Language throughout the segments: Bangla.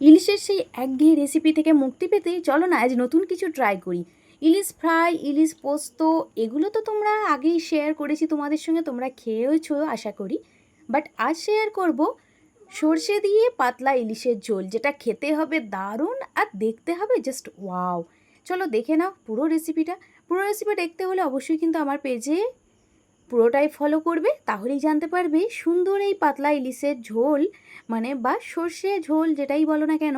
ইলিশের সেই একঘেয়ে রেসিপি থেকে মুক্তি পেতেই চলো না, আজ নতুন কিছু ট্রাই করি। ইলিশ ফ্রাই ইলিশ পোস্ত, এগুলো তো তোমরা আগেই শেয়ার করেছি, তোমাদের সঙ্গে তোমরা খেয়েওছো, আশা করি। বাট আজ শেয়ার করব সর্ষে দিয়ে পাতলা ইলিশের ঝোল, যেটা খেতে হবে দারুণ আর দেখতে হবে জাস্ট ওয়াও চলো দেখে নাও পুরো রেসিপিটা পুরো রেসিপি দেখতে হলে অবশ্যই কিন্তু আমার পেজে পুরোটাই ফলো করবে, তাহলেই জানতে পারবে সুন্দর এই পাতলা ইলিশের ঝোল মানে বা সর্ষে ঝোল যেটাই বলো না কেন,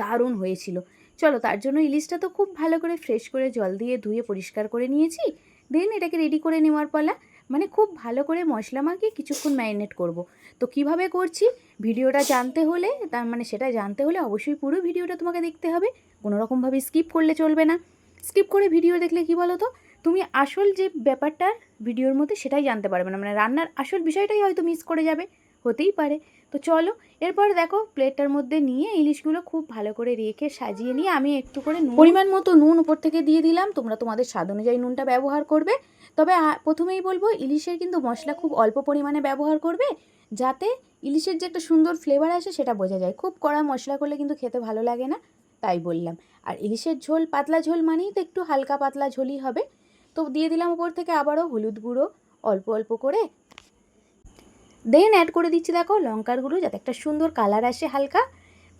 দারুণ হয়েছিল। চলো তার জন্য ইলিশটা তো খুব ভালো করে ফ্রেশ করে জল দিয়ে ধুয়ে পরিষ্কার করে নিয়েছি দেন এটাকে রেডি করে নেওয়ার পালা মানে খুব ভালো করে মশলা মাখিয়ে কিছুক্ষণ ম্যারিনেট করব। তো কীভাবে করছি, ভিডিওটা জানতে হলে তার মানে সেটা জানতে হলে অবশ্যই পুরো ভিডিওটা তোমাকে দেখতে হবে, কোনো রকমভাবে স্কিপ করলে চলবে না। স্কিপ করে ভিডিও দেখলে কি বলো তো তুমি আসল যে ব্যাপারটা ভিডিওর মধ্যে সেটাই জানতে পারবে না। মানে রান্নার আসল বিষয়টাই হয়তো মিস করে যাবে। হতেই পারে। তো চলো, এরপর দেখো প্লেটটার মধ্যে নিয়ে ইলিশগুলো খুব ভালো করে রেখে সাজিয়ে নিয়ে আমি একটু করে পরিমাণ মতো নুন উপর থেকে দিয়ে দিলাম। তোমরা তোমাদের স্বাদ অনুযায়ী নুনটা ব্যবহার করবে। তবে প্রথমেই বলব, ইলিশের কিন্তু মশলা খুব অল্প পরিমাণে ব্যবহার করবে। যাতে ইলিশের যে একটা সুন্দর ফ্লেভার আসে সেটা বোঝা যায়। খুব কড়া মশলা করলে কিন্তু খেতে ভালো লাগে না, তাই বললাম। আর ইলিশের ঝোল পাতলা ঝোল মানেই তো একটু হালকা পাতলা ঝোলই হবে। তো দিয়ে দিলাম উপর থেকে আবারও হলুদ গুঁড়ো, অল্প অল্প করে। দেন অ্যাড করে দিচ্ছি দেখো লঙ্কার গুঁড়ো যাতে একটা সুন্দর কালার আসে হালকা।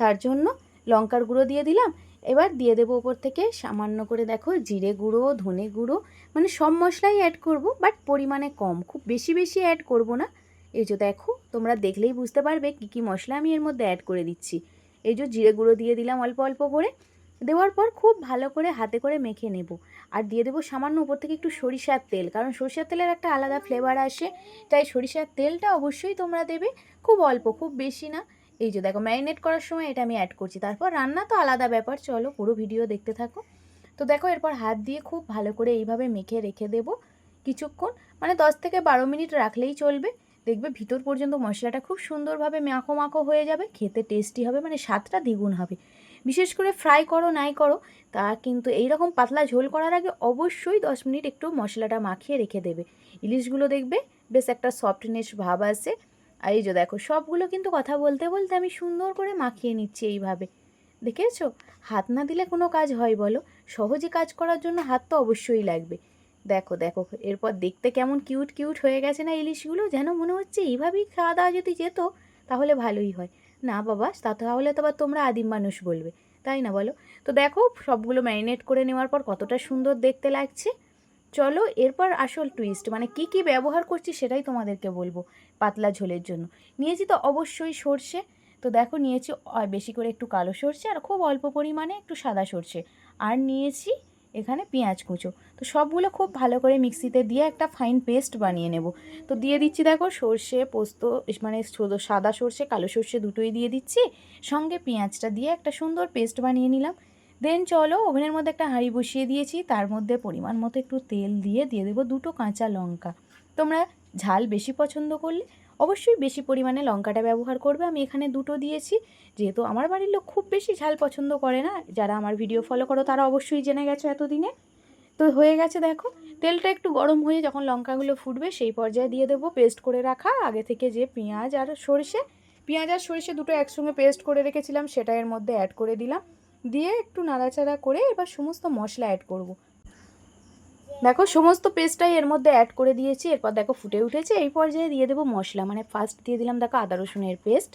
তার জন্য লঙ্কার গুঁড়ো দিয়ে দিলাম। এবার দিয়ে দেবো ওপর থেকে সামান্য করে দেখো জিরে গুঁড়ো, ধনে গুঁড়ো। মানে সব মশলাই অ্যাড করব বাট পরিমাণে কম। খুব বেশি বেশি অ্যাড করব না। এই যে দেখো, তোমরা দেখলেই বুঝতে পারবে কী কী মশলা আমি এর মধ্যে অ্যাড করে দিচ্ছি। এই যে জিরে গুঁড়ো দিয়ে দিলাম অল্প অল্প করে। দেওয়ার পর খুব ভালো করে হাতে করে মেখে নেব। আর দিয়ে দেবো সামান্য উপর থেকে একটু সরিষার তেল, কারণ সরিষার তেলের একটা আলাদা ফ্লেভার আসে। তাই সরিষার তেলটা অবশ্যই তোমরা দেবে, খুব অল্প, খুব বেশি না। এই যে দেখো ম্যারিনেট করার সময় এটা আমি অ্যাড করছি। তারপর রান্না তো আলাদা ব্যাপার, চলো পুরো ভিডিও দেখতে থাকো। তো দেখো, এরপর হাত দিয়ে খুব ভালো করে এইভাবে মেখে রেখে দেবো কিছুক্ষণ। মানে দশ থেকে বারো মিনিট রাখলেই চলবে। দেখবে ভিতর পর্যন্ত মশলাটা খুব সুন্দরভাবে মাখো মাখো হয়ে যাবে, খেতে টেস্টি হবে মানে স্বাদটা দ্বিগুণ হবে। বিশেষ করে ফ্রাই করো, নাই করো, তা কিন্তু এই রকম পাতলা ঝোল করার আগে অবশ্যই দশ মিনিট একটু মশলাটা মাখিয়ে রেখে দেবে। ইলিশগুলো দেখবে বেশ একটা সফটনেস ভাব আসে আর এই যে দেখো, সবগুলো কিন্তু কথা বলতে বলতে আমি সুন্দর করে মাখিয়ে নিচ্ছি এইভাবে। দেখেছ? হাত না দিলে কোনো কাজ হয় বলো? সহজে কাজ করার জন্য হাত তো অবশ্যই লাগবে। দেখো দেখো, এরপর দেখতে কেমন কিউট কিউট হয়ে গেছে না ইলিশগুলো? যেন মনে হচ্ছে এইভাবেই খাওয়া দাওয়া যদি যেত, তাহলে ভালোই হয়। না বাবা, তা তাহলে তো আবার তোমরা আদিম মানুষ বলবে, তাই না বলো? তো দেখো, সবগুলো ম্যারিনেট করে নেওয়ার পর কতটা সুন্দর দেখতে লাগছে। চলো, এরপর আসল টুইস্ট মানে কি কি ব্যবহার করছি সেটাই তোমাদেরকে বলব পাতলা ঝোলের জন্য। নিয়েছি তো অবশ্যই সর্ষে, তো দেখো নিয়েছি বেশি করে একটু কালো সর্ষে আর খুব অল্প পরিমাণে একটু সাদা সর্ষে। আর নিয়েছি এখানে পেঁয়াজ কুচো। তো সবগুলো খুব ভালো করে মিক্সিতে দিয়ে একটা ফাইন পেস্ট বানিয়ে নেব। তো দিয়ে দিচ্ছি দেখো সর্ষে, পোস্ত মানে সাদা সর্ষে, কালো সর্ষে দুটোই দিয়ে দিচ্ছি। সঙ্গে পেঁয়াজটা দিয়ে একটা সুন্দর পেস্ট বানিয়ে নিলাম। দেন চলো ওভেনের মধ্যে একটা হাঁড়ি বসিয়ে দিয়েছি। তার মধ্যে পরিমাণ মতো একটু তেল দিয়ে দিয়ে দেবো দুটো কাঁচা লঙ্কা। তোমরা ঝাল বেশি পছন্দ করলে অবশ্যই বেশি পরিমাণে লঙ্কাটা ব্যবহার করবে। আমি এখানে দুটো দিয়েছি। যেহেতু আমার বাড়ির লোক খুব বেশি ঝাল পছন্দ করে না, যারা আমার ভিডিও ফলো করো তারা অবশ্যই জেনে গেছো এতদিনে। তো হয়ে গেছে দেখো, তেলটা একটু গরম হয়ে যখন লঙ্কাগুলো ফুটবে সেই পর্যায়ে দিয়ে দেবো পেস্ট করে রাখা। আগে থেকে যে পেঁয়াজ আর সরষে, পেঁয়াজ আর সরষে দুটো একসঙ্গে পেস্ট করে রেখেছিলাম, সেটা এর মধ্যে অ্যাড করে দিলাম। দিয়ে একটু নাড়াচাড়া করে এবার সমস্ত মশলা অ্যাড করব। দেখো, সমস্ত পেস্টটাই এর মধ্যে অ্যাড করে দিয়েছি, এরপর দেখো ফুটে উঠেছে, এই পর্যায়ে দিয়ে দেবো মশলা। মানে ফার্স্ট দিয়ে দিলাম দেখো আদা, রসুনের পেস্ট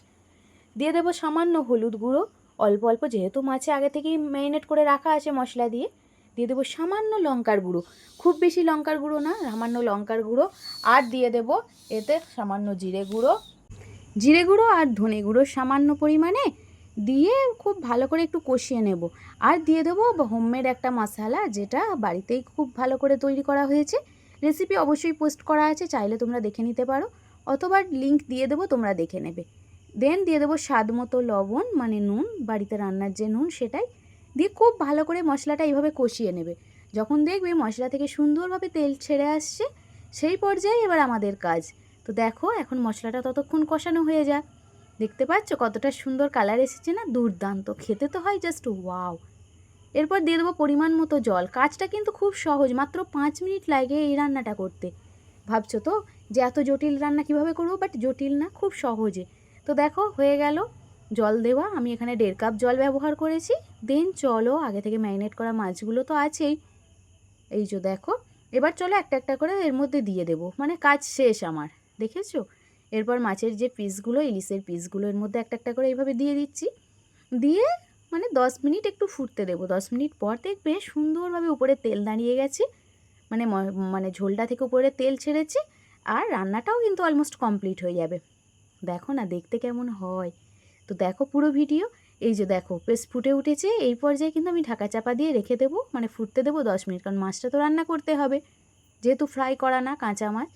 দিয়ে দেবো সামান্য হলুদ গুঁড়ো, অল্প অল্প যেহেতু মাছে আগে থেকেই ম্যারিনেট করে রাখা আছে মশলা দিয়ে দিয়ে দেবো সামান্য লঙ্কার গুঁড়ো। খুব বেশি লঙ্কার গুঁড়ো না, সামান্য লঙ্কার গুঁড়ো, আর দিয়ে দেবো এতে সামান্য জিরে গুঁড়ো। জিরে গুঁড়ো আর ধনে গুঁড়ো সামান্য পরিমাণে দিয়ে খুব ভালো করে একটু কষিয়ে নেব। আর দিয়ে দেবো হোমমেড একটা মশলা যেটা বাড়িতেই খুব ভালো করে তৈরি করা হয়েছে। রেসিপি অবশ্যই পোস্ট করা আছে, চাইলে তোমরা দেখে নিতে পারো। অথবা লিংক দিয়ে দেবো, তোমরা দেখে নেবে। দেন দিয়ে দেবো স্বাদ মতো লবণ মানে নুন, বাড়িতে রান্নার যে নুন সেটাই। দিয়ে খুব ভালো করে মশলাটা এইভাবে কষিয়ে নেবে। যখন দেখবে মশলা থেকে সুন্দরভাবে তেল ছেড়ে আসছে, সেই পর্যায়ে এবার আমাদের কাজ। তো দেখো, এখন মশলাটা ততক্ষণ কষানো হয়ে যাক। দেখতে পাচ্ছ? কতটা সুন্দর কালার এসেছে না? দুর্দান্ত। খেতে তো হয় জাস্ট ওয়াও এরপর দিয়ে দেবো পরিমাণ মতো জল। কাজটা কিন্তু খুব সহজ, মাত্র পাঁচ মিনিট লাগে এই রান্নাটা করতে। ভাবছ তো যে এত জটিল রান্না কীভাবে করব? বাট জটিল না, খুব সহজে। তো দেখো, হয়ে গেল। জল দেওয়া, আমি এখানে দেড় কাপ জল ব্যবহার করেছি। দেন চলো, আগে থেকে ম্যারিনেট করা মাছগুলো তো আছেই। এই যে দেখো, এবার চলো একটা একটা করে এর মধ্যে দিয়ে দেবো। মানে কাজ শেষ আমার। দেখেছ? এরপর মাছের যে পিসগুলো, ইলিশের পিসগুলো এর মধ্যে একটা একটা করে এইভাবে দিয়ে দিচ্ছি। দিয়ে মানে দশ মিনিট একটু ফুটতে দেবো। দশ মিনিট পর দেখবে সুন্দরভাবে উপরে তেল দাঁড়িয়ে গেছে। মানে মানে ঝোলটা থেকে উপরে তেল ছেড়েছে আর রান্নাটাও কিন্তু অলমোস্ট কমপ্লিট হয়ে যাবে। দেখো না, দেখতে কেমন হয়। তো দেখো পুরো ভিডিও। এই যে দেখো বেশ ফুটে উঠেছে। এই পর্যায়ে কিন্তু আমি ঢাকা চাপা দিয়ে রেখে দেবো। মানে ফুটতে দেবো দশ মিনিট, কারণ মাছটা তো রান্না করতে হবে। যেহেতু ফ্রাই করা না কাঁচা মাছ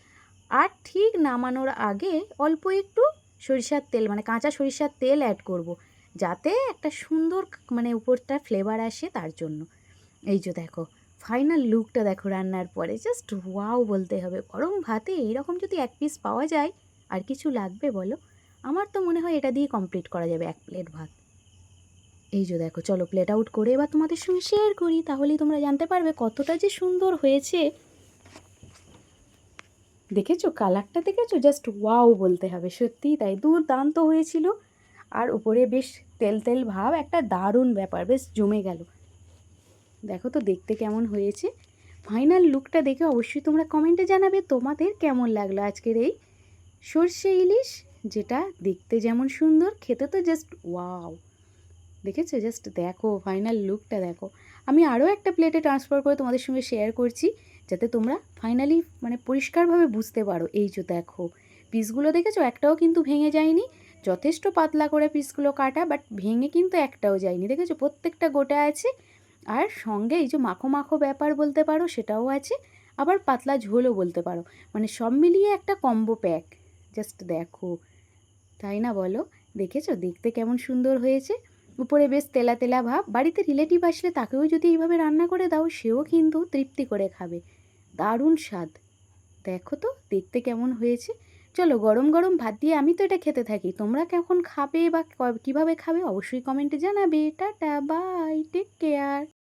আর ঠিক নামানোর আগে অল্প একটু সরিষার তেল মানে কাঁচা সরিষার তেল অ্যাড করব। যাতে একটা সুন্দর মানে উপরটা ফ্লেভার আসে তার জন্য। এই যে দেখো ফাইনাল লুকটা দেখো রান্নার পরে জাস্ট ওয়াও বলতে হবে। গরম ভাতে এইরকম যদি এক পিস পাওয়া যায়, আর কিছু লাগবে বলো? আমার তো মনে হয় এটা দিয়ে কমপ্লিট করা যাবে এক প্লেট ভাত। এই যে দেখো, চলো প্লেট আউট করে এবার তোমাদের সঙ্গে শেয়ার করি, তাহলেই তোমরা জানতে পারবে কতটা যে সুন্দর হয়েছে দেখেছ? কালারটা দেখেছ? জাস্ট ওয়াও বলতে হবে। সত্যিই তাই। দুর্দান্ত হয়েছিল। আর উপরে বেশ তেল তেল ভাব, একটা দারুণ ব্যাপার। বেশ জমে গেল। দেখো তো দেখতে কেমন হয়েছে। ফাইনাল লুকটা দেখে অবশ্যই তোমরা কমেন্টে জানাবে তোমাদের কেমন লাগল আজকের এই সর্ষে ইলিশ, যেটা দেখতে যেমন সুন্দর, খেতে তো জাস্ট ওয়াও দেখেছ? জাস্ট দেখো ফাইনাল লুকটা দেখো। আমি আরও একটা প্লেটে ট্রান্সফার করে তোমাদের সঙ্গে শেয়ার করছি। যাতে তোমরা ফাইনালি মানে পরিষ্কারভাবে বুঝতে পারো, এই যে দেখো পিসগুলো দেখেছ? একটাও কিন্তু ভেঙে যায়নি। যথেষ্ট পাতলা করে পিসগুলো কাটা বাট ভেঙে কিন্তু একটাও যায়নি। দেখেছ? প্রত্যেকটা গোটা আছে। আর সঙ্গে এই যে মাখো মাখো ব্যাপার বলতে পারো, সেটাও আছে। আবার পাতলা ঝোলও বলতে পারো। মানে সব মিলিয়ে একটা কম্বো প্যাক জাস্ট দেখো। তাই না বলো? দেখেছ? দেখতে কেমন সুন্দর হয়েছে। উপরে বেশ তেলা তেলা ভাব। বাড়িতে রিলেটিভ আসলে তাকেও যদি এইভাবে রান্না করে দাও, সেও কিন্তু তৃপ্তি করে খাবে। দারুণ স্বাদ। দেখো তো, দেখতে কেমন হয়েছে। চলো গরম গরম ভাত দিয়ে আমি তো এটা খেতে থাকি। তোমরা কখন খাবে বা কীভাবে খাবে অবশ্যই কমেন্টে জানাবে। Tata, bye take care